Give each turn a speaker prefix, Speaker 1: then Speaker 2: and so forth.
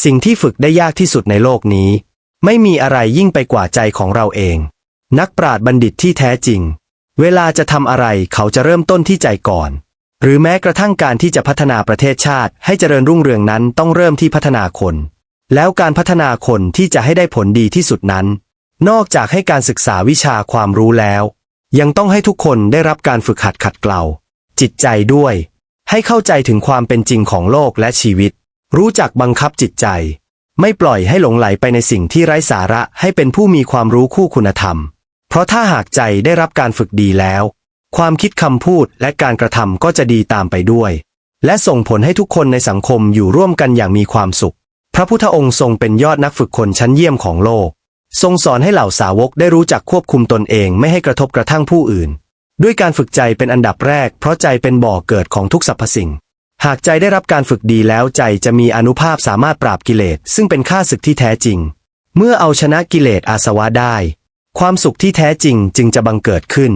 Speaker 1: สิ่งที่ฝึกได้ยากที่สุดในโลกนี้ ไม่มีอะไรยิ่งไปกว่าใจของเราเอง นักปราชญ์บัณฑิตที่แท้จริง เวลาจะทำอะไรเขาจะเริ่มต้นที่ใจก่อน หรือแม้กระทั่งการที่จะพัฒนาประเทศชาติ ให้เจริญรุ่งเรืองนั้นต้องเริ่มที่พัฒนาคน แล้วการพัฒนาคนที่จะให้ได้ผลดีที่สุดนั้น นอกจากให้การศึกษาวิชาความรู้แล้ว ยังต้องให้ทุกคนได้รับการฝึกหัดขัดเกลาจิตใจด้วย ให้เข้าใจถึงความเป็นจริงของโลกและชีวิต รู้จักบังคับจิตใจ ไม่ปล่อยให้หลงไหลไปในสิ่งที่ไร้สาระให้เป็นผู้มีความรู้คู่คุณธรรม เพราะถ้าหากใจได้รับการฝึกดีแล้ว ความคิดคำพูดและการกระทำก็จะดีตามไปด้วย และส่งผลให้ทุกคนในสังคมอยู่ร่วมกันอย่างมีความสุข พระพุทธองค์ทรงเป็นยอดนักฝึกคนชั้นเยี่ยมของโลก ทรงสอนให้เหล่าสาวกได้รู้จักควบคุมตนเองไม่ให้กระทบกระทั่งผู้อื่น ด้วยการฝึกใจเป็นอันดับแรก เพราะใจเป็นบ่อเกิดของทุกสรรพสิ่ง หากใจได้รับการฝึกดีแล้วใจจะมีอนุภาพสามารถปราบกิเลส ซึ่งเป็นข้าศึกที่แท้จริง เมื่อเอาชนะกิเลสอาสวะได้ ความสุขที่แท้จริงจึงจะบังเกิดขึ้น